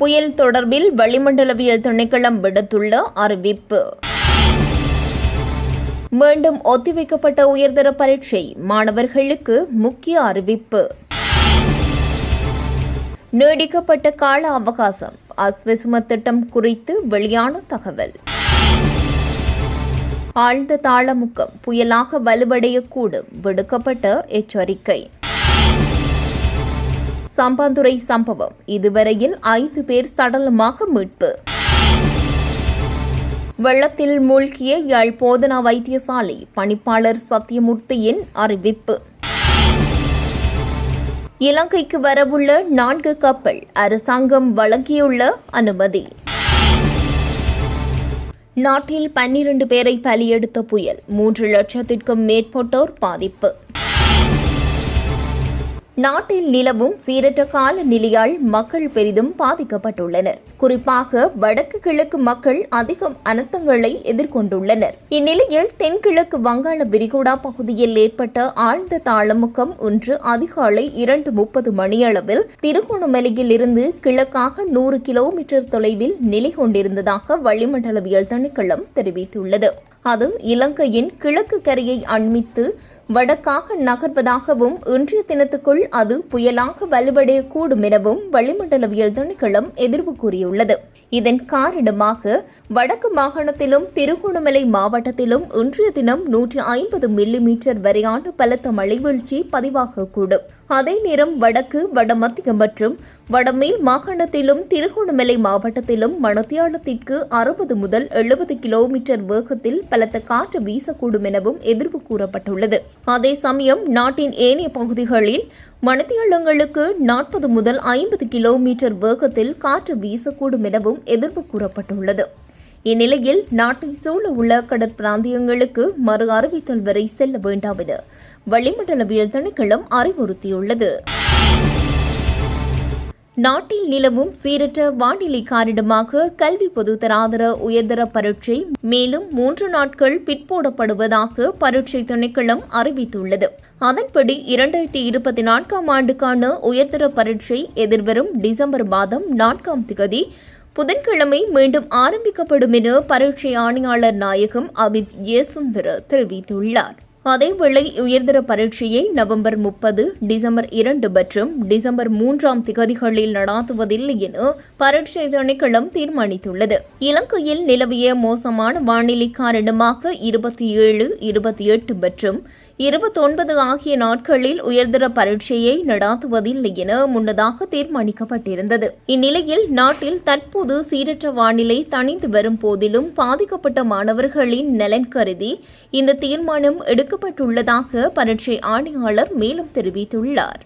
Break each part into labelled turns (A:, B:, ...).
A: புயல் தொடர்பில் வளிமண்டலவியல் திணைக்களம் விடுத்துள்ள அறிவிப்பு. மீண்டும் ஒத்திவைக்கப்பட்ட உயர்தர பரீட்சை மாணவர்களுக்கு முக்கிய அறிவிப்பு. நீடிக்கப்பட்ட கால அவகாசம் அஸ்வசும திட்டம் குறித்து வெளியான தகவல். ஆழ்ந்த தாளமுக்கம் புயலாக வலுவடையக்கூடும் விடுக்கப்பட்ட எச்சரிக்கை. சம்பாந்துறை சம்பவம். இதுவரையில் ஐந்து பேர் சடலமாக மீட்பு. வெள்ளத்தில் மூழ்கிய யாழ் போதனா வைத்தியசாலை பணிப்பாளர் சத்யமூர்த்தியின் அறிவிப்பு. இலங்கைக்கு வரவுள்ள நான்கு கப்பல் அரசாங்கம் வழங்கியுள்ள அனுமதி. நாட்டில் பன்னிரண்டு பேரை பலியெடுத்த புயல் மூன்று லட்சத்திற்கும் மேற்பட்டோர் பாதிப்பு. நாட்டில் நிலவும் சீரற்ற காலநிலையால் மக்கள் பெரிதும் பாதிக்கப்பட்டுள்ளனர். குறிப்பாக வடக்கு கிழக்கு மக்கள் அதிகம் அனர்த்தங்களை எதிர்கொண்டுள்ளனர். இந்நிலையில் தென்கிழக்கு வங்காள விரிகுடா பகுதியில் ஏற்பட்ட ஆழ்ந்த தாளமுக்கம் ஒன்று அதிகாலை இரண்டு முப்பது மணியளவில் திருகோணமலையில் இருந்து கிழக்காக நூறு கிலோமீட்டர் தொலைவில் நிலை கொண்டிருந்ததாக வளிமண்டலவியல் திணைக்களம் தெரிவித்துள்ளது. அது இலங்கையின் கிழக்கு கரையை அண்மித்து வடக்காக நகர்வதாகவும் இன்றைய தினத்துக்குள் அது புயலாக வலுவடையக்கூடும் எனவும் வளிமண்டலவியல் திணைக்களம் எதிர்வு கூறியுள்ளது. இதன் காரணமாக வடக்கு மாகாணத்திலும் திருகோணமலை மாவட்டத்திலும் இன்றைய தினம் நூற்றி ஐம்பது மில்லி மீட்டர் வரையான பலத்த மழைவீழ்ச்சி பதிவாகக்கூடும். அதே நேரம் வடக்கு வடமத்திய மற்றும் வடமேல் மாகாணத்திலும் திருகோணமலை மாவட்டத்திலும் மணத்தியாலத்திற்கு அறுபது முதல் எழுபது கிலோமீட்டர் வேகத்தில் பலத்த காற்று வீசக்கூடும் எனவும் எதிர்ப்பு கூறப்பட்டுள்ளது. அதே சமயம் நாட்டின் ஏனைய பகுதிகளில் மணித்தியாளங்களுக்கு நாற்பது முதல் ஐம்பது கிலோமீட்டர் வேகத்தில் காற்று வீசக்கூடும் எனவும் எதிர்ப்பு கூறப்பட்டுள்ளது. இந்நிலையில் நாட்டை சூழ உள்ள கடற்பிராந்தியங்களுக்கு மறு அறிவித்தல் வரை செல்ல வேண்டாம் என வளிமண்டலவியல் திணைக்களம் அறிவுறுத்தியுள்ளது. நாட்டில் நிலவும் சீரற்ற வானிலை காரணமாக கல்வி பொதுத்தராதர உயர்தர பரீட்சை மேலும் மூன்று நாட்கள் பிற்போடப்படுவதாக பரீட்சை திணைக்களம் அறிவித்துள்ளது. அதன்படி இரண்டாயிரத்தி இருபத்தி நான்காம் ஆண்டுக்கான உயர்தர பரீட்சை எதிர்வரும் டிசம்பர் மாதம் நான்காம் திகதி புதன்கிழமை மீண்டும் ஆரம்பிக்கப்படும் என பரீட்சை ஆணையாளர் நாயகம் அபித் ஏசுந்தர தெரிவித்துள்ளார். அதேவேளை உயர்தர பரீட்சையை நவம்பர் முப்பது டிசம்பர் இரண்டு மற்றும் டிசம்பர் மூன்றாம் திகதிகளில் நடாத்துவதில்லை என பரீட்சை திணைக்களம் தீர்மானித்துள்ளது. இலங்கையில் நிலவிய மோசமான வானிலை காரணமாக இருபத்தி ஏழு இருபத்தி எட்டு மற்றும் இருபத்தொன்பது ஆகிய நாட்களில் உயர்தர பரீட்சையை நடாத்துவதில்லை என முன்னதாக தீர்மானிக்கப்பட்டிருந்தது. இந்நிலையில் நாட்டில் தற்போது சீரற்ற வானிலை தணிந்து வரும் போதிலும் பாதிக்கப்பட்ட மாணவர்களின் நலன் கருதி இந்த தீர்மானம் எடுக்கப்பட்டுள்ளதாக பரீட்சை ஆணையாளர் மேலும் தெரிவித்துள்ளார்.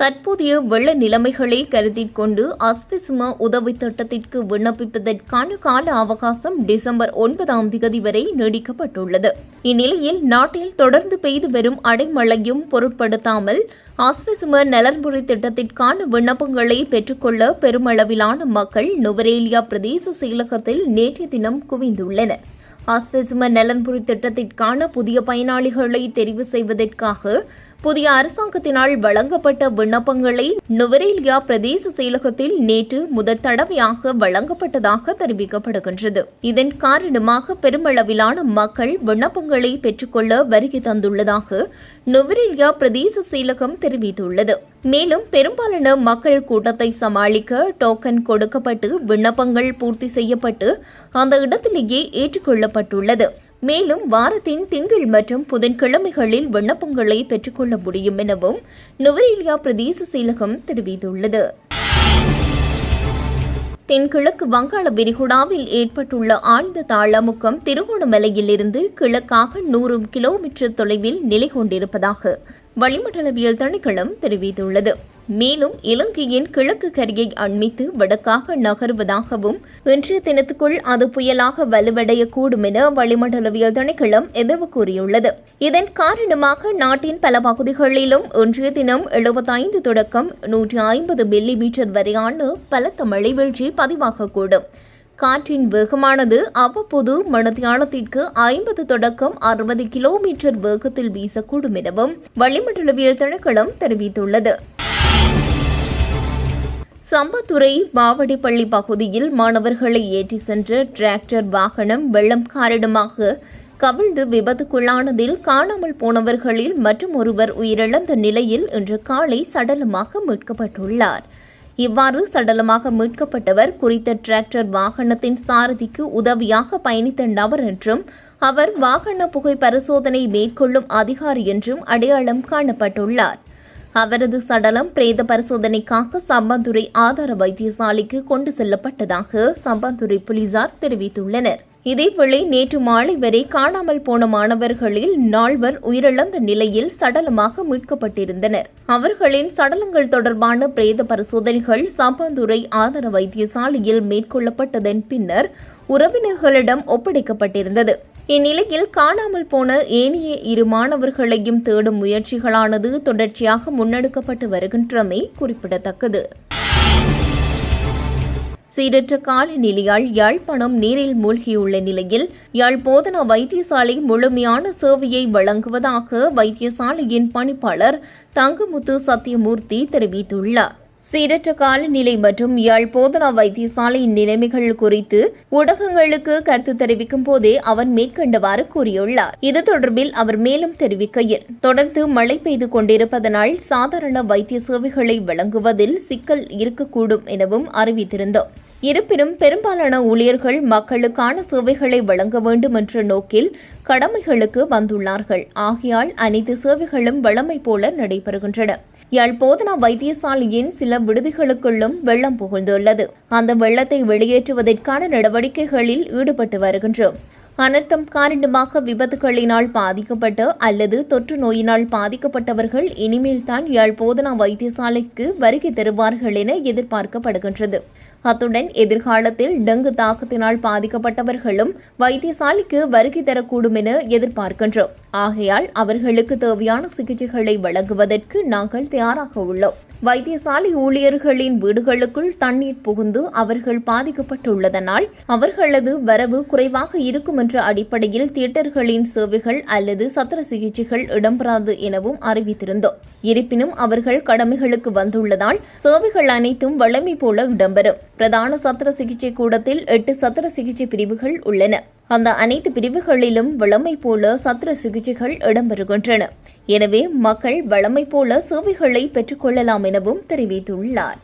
A: தற்போதைய வெள்ள நிலைமைகளை கருத்தில் கொண்டு அஸ்பிசும உதவி திட்டத்திற்கு விண்ணப்பிப்பதற்கான கால அவகாசம் டிசம்பர் ஒன்பதாம் தேதி வரை நீடிக்கப்பட்டுள்ளது. இந்நிலையில் நாட்டில் தொடர்ந்து பெய்து வரும் அடைமழையும் பொருட்படுத்தாமல் ஆஸ்பிசும நலன்புரி திட்டத்திற்கான விண்ணப்பங்களை பெற்றுக்கொள்ள பெருமளவிலான மக்கள் நுவரேலியா பிரதேச செயலகத்தில் நேற்றைய தினம் குவிந்துள்ளனர். ஆஸ்பிசும நலன்புரி திட்டத்திற்கான புதிய பயனாளிகளை தெரிவு செய்வதற்காக புதிய அரசாங்கத்தினால் வழங்கப்பட்ட விண்ணப்பங்களை நுவரேலியா பிரதேச செயலகத்தில் நேற்று முதற் தடவையாக வழங்கப்பட்டதாக தெரிவிக்கப்படுகின்றது. இதன் காரணமாக பெருமளவிலான மக்கள் விண்ணப்பங்களை பெற்றுக்கொள்ள வருகை தந்துள்ளதாக நுவரேலியா பிரதேச செயலகம் தெரிவித்துள்ளது. மேலும் பெரும்பாலான மக்கள் கூட்டத்தை சமாளிக்க டோக்கன் கொடுக்கப்பட்டு விண்ணப்பங்கள் பூர்த்தி செய்யப்பட்டு அந்த இடத்திலேயே ஏற்றுக்கொள்ளப்பட்டுள்ளது. மேலும் வாரத்தின் திங்கள் மற்றும் புதன்கிழமைகளில் விண்ணப்பங்களை பெற்றுக்கொள்ள முடியும் எனவும் நுவரேலியா பிரதேச செயலகம் தெரிவித்துள்ளது. தென்கிழக்கு வங்காள விரிகுடாவில் ஏற்பட்டுள்ள ஆழ்ந்த தாளமுக்கம் திருகோணமலையிலிருந்து கிழக்காக நூறு கிலோமீட்டர் தொலைவில் நிலை கொண்டிருப்பதாக வளிமண்டலவியல் திணைக்களம் தெரிவித்துள்ளது. மேலும் இலங்கையின் கிழக்கு கரையை அண்மித்து வடக்காக நகர்வதாகவும் இன்றைய தினத்துக்குள் அது புயலாக வலுவடையக்கூடும் என வளிமண்டலவியல் திணைக்களம் எதிர்வு கூறியுள்ளது. இதன் காரணமாக நாட்டின் பல பகுதிகளிலும் இன்றைய தினம் எழுபத்தைந்து தொடக்கம் நூற்றி ஐம்பது மில்லி மீட்டர் வரையான பலத்த மழை வீழ்ச்சி பதிவாகக்கூடும். காற்றின் வேகமானது அவ்வப்போது மணத்தியாலத்திற்கு ஐம்பது தொடக்கம் அறுபது கிலோமீட்டர் வேகத்தில் வீசக்கூடும் எனவும் வளிமண்டலவியல் திணைக்களம் தெரிவித்துள்ளது. சம்பத்துறை பாவடிப்பள்ளி பகுதியில் மாணவர்களை ஏற்றி சென்ற டிராக்டர் வாகனம் வெள்ளம் காரணமாக கவிழ்ந்து விபத்துக்குள்ளானதில் காணாமல் போனவர்களில் மற்றும் ஒருவர் உயிரிழந்த நிலையில் இன்று காலை சடலமாக மீட்கப்பட்டுள்ளார். இவ்வாறு சடலமாக மீட்கப்பட்டவர் குறித்த டிராக்டர் வாகனத்தின் சாரதிக்கு உதவியாக பயணித்த நபர் என்றும் அவர் வாகன புகை பரிசோதனை மேற்கொள்ளும் அதிகாரி என்றும் அடையாளம் காணப்பட்டுள்ளார். அவரது சடலம் பிரேத பரிசோதனைக்காக சம்பந்துரை ஆதார வைத்தியசாலைக்கு கொண்டு செல்லப்பட்டதாக சம்பந்துரை போலீசார் தெரிவித்துள்ளனர். இதேவேளை நேற்று மாலை வரை காணாமல் போன மாணவர்களில் நால்வர் உயிரிழந்த நிலையில் சடலமாக மீட்கப்பட்டிருந்தனர். அவர்களின் சடலங்கள் தொடர்பான பிரேத பரிசோதனைகள் சாப்பாந்துறை ஆதார வைத்தியசாலையில் மேற்கொள்ளப்பட்டதன் பின்னர் உறவினர்களிடம் ஒப்படைக்கப்பட்டிருந்தது. இந்நிலையில் காணாமல் போன ஏனைய இரு மாணவர்களையும் தேடும் முயற்சிகளானது தொடர்ச்சியாக முன்னெடுக்கப்பட்டு வருகின்றமை குறிப்பிடத்தக்கது. சீரற்ற காலநிலையால் யாழ்ப்பாணம் நீரில் மூழ்கியுள்ள நிலையில் யாழ் போதனா வைத்தியசாலை முழுமையான சேவையை வழங்குவதாக வைத்தியசாலையின் பணிப்பாளர் தங்கமுத்து சத்தியமூர்த்தி தெரிவித்துள்ளார். சீரற்ற காலநிலை மற்றும் யாழ் போதனா வைத்தியசாலையின் நிலைமைகள் குறித்து ஊடகங்களுக்கு கருத்து தெரிவிக்கும் போதே அவர் மேற்கண்டவாறு கூறியுள்ளார். இது தொடர்பில் அவர் மேலும் தெரிவிக்கையில் தொடர்ந்து மழை பெய்து கொண்டிருப்பதனால் சாதாரண வைத்திய சேவைகளை வழங்குவதில் சிக்கல் இருக்கக்கூடும் எனவும் அறிவித்திருந்தோம். இருப்பினும் பெரும்பாலான ஊழியர்கள் மக்களுக்கான சேவைகளை வழங்க வேண்டும் என்ற நோக்கில் கடமைகளுக்கு வந்துள்ளார்கள். ஆகையால் அனைத்து சேவைகளும் வழமை போல நடைபெறுகின்றன. யாழ் போதனா வைத்தியசாலையின் சில விடுதிகளுக்குள்ளும் வெள்ளம் புகுந்துள்ளது. அந்த வெள்ளத்தை வெளியேற்றுவதற்கான நடவடிக்கைகளில் ஈடுபட்டு வருகின்றோம். அனர்த்தம் காரணமாக விபத்துகளினால் பாதிக்கப்பட்ட அல்லது தொற்று நோயினால் பாதிக்கப்பட்டவர்கள் இனிமேல் தான் யாழ் போதனா வைத்தியசாலைக்கு வருகை தருவார்கள் என எதிர்பார்க்கப்படுகின்றது. அத்துடன் எதிர்காலத்தில் டெங்கு தாக்கத்தினால் பாதிக்கப்பட்டவர்களும் வைத்தியசாலைக்கு வருகை தரக்கூடும் என எதிர்பார்க்கின்றோம். ஆகையால் அவர்களுக்கு தேவையான சிகிச்சைகளை வழங்குவதற்கு நாங்கள் தயாராக உள்ளோம். வைத்தியசாலை ஊழியர்களின் வீடுகளுக்குள் தண்ணீர் புகுந்து அவர்கள் பாதிக்கப்பட்டுள்ளதனால் அவர்களது வரவு குறைவாக இருக்கும் என்ற அடிப்படையில் தியேட்டர்களின் சேவைகள் அல்லது சத்திர சிகிச்சைகள் இடம்பெறாது எனவும் அறிவித்திருந்தோம். இருப்பினும் அவர்கள் கடமைகளுக்கு வந்துள்ளதால் சேவைகள் அனைத்தும் வளமை போல இடம்பெறும். பிரதான சத்திர சிகிச்சை கூடத்தில் எட்டு சத்திர சிகிச்சை பிரிவுகள் உள்ளன. அந்த அனைத்து பிரிவுகளிலும் வளமை போல சத்திர சிகிச்சைகள் இடம்பெறுகின்றன. எனவே மக்கள் வளமை போல சேவைகளை பெற்றுக்கொள்ளலாம் எனவும் தெரிவித்துள்ளார்.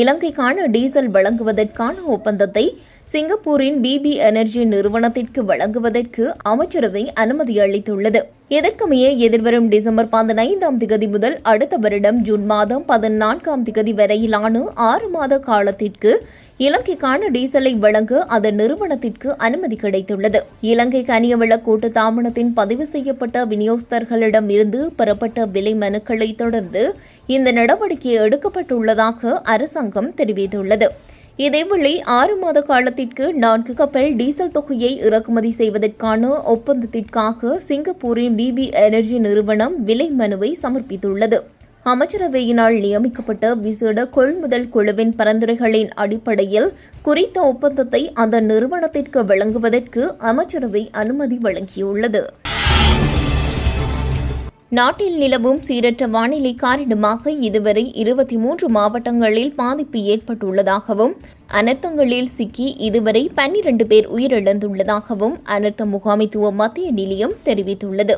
A: இலங்கைக்கான டீசல் வழங்குவதற்கான ஒப்பந்தத்தை சிங்கப்பூரின் பிபி எனர்ஜி நிறுவனத்திற்கு வழங்குவதற்கு அமைச்சரவை அனுமதி அளித்துள்ளது. இதற்கமைய எதிர்வரும் டிசம்பர் பதினைந்தாம் திகதி முதல் அடுத்த வருடம் ஜூன் மாதம் பதினான்காம் திகதி வரையிலான ஆறு மாத காலத்திற்கு இலங்கைக்கான டீசலை வழங்க அதன் நிறுவனத்திற்கு அனுமதி கிடைத்துள்ளது. இலங்கை கனியவள கூட்டு தாமனத்தின் பதிவு செய்யப்பட்ட விநியோகஸ்தர்களிடம் இருந்து பெறப்பட்ட விலை மனுக்களை தொடர்ந்து இந்த நடவடிக்கை எடுக்கப்பட்டுள்ளதாக அரசாங்கம் தெரிவித்துள்ளது. இதேவேளை ஆறு மாத காலத்திற்கு நான்கு கப்பல் டீசல் தொகையை இறக்குமதி செய்வதற்கான ஒப்பந்தத்திற்காக சிங்கப்பூரின் பிபி எனர்ஜி நிறுவனம் விலை மனுவை சமர்ப்பித்துள்ளது. அமைச்சரவையினால் நியமிக்கப்பட்ட விசேட கொள்முதல் குழுவின் பரிந்துரைகளின் அடிப்படையில் குறித்த ஒப்பந்தத்தை அந்த நிறுவனத்திற்கு வழங்குவதற்கு அமைச்சரவை அனுமதி வழங்கியுள்ளது. நாட்டில் நிலவும் சீரற்ற வானிலை காரணமாக இதுவரை இருபத்தி மூன்று மாவட்டங்களில் பாதிப்பு ஏற்பட்டுள்ளதாகவும் அனர்த்தங்களில் சிக்கி இதுவரை பன்னிரண்டு பேர் உயிரிழந்துள்ளதாகவும் அனர்த்த முகாமைத்துவ மத்திய நிலையம் தெரிவித்துள்ளது.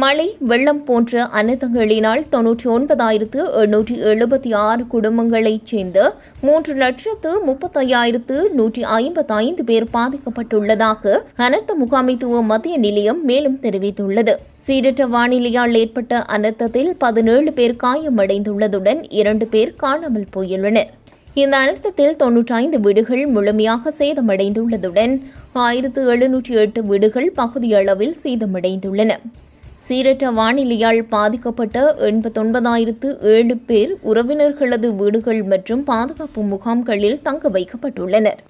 A: மழை வெள்ளம் போன்ற அனர்த்தங்களினால் தொன்னூற்றி ஒன்பதாயிரத்து எண்ணூற்றி எழுபத்தி ஆறு குடும்பங்களைச் சேர்ந்த மூன்று லட்சத்து முப்பத்தையாயிரத்து நூற்றி ஐம்பத்தி ஐந்து பேர் பாதிக்கப்பட்டுள்ளதாக அனர்த்த முகாமைத்துவ மத்திய நிலையம் மேலும் தெரிவித்துள்ளது. சீரற்ற வானிலையால் ஏற்பட்ட அனர்த்தத்தில் பதினேழு பேர் காயமடைந்துள்ளதுடன் இரண்டு பேர் காணாமல் போயுள்ளனர். இந்த அனர்த்தத்தில் தொன்னூற்றி ஐந்து வீடுகள் முழுமையாக சேதமடைந்துள்ளதுடன் ஆயிரத்து எழுநூற்றி எட்டு வீடுகள் பகுதியளவில் சேதமடைந்துள்ளன. சீரற்ற வானிலையால் பாதிக்கப்பட்ட எண்பத்தொன்பதாயிரத்து ஏழு பேர் உறவினர்களது வீடுகள் மற்றும் பாதுகாப்பு முகாம்களில் தங்க வைக்கப்பட்டுள்ளனர்.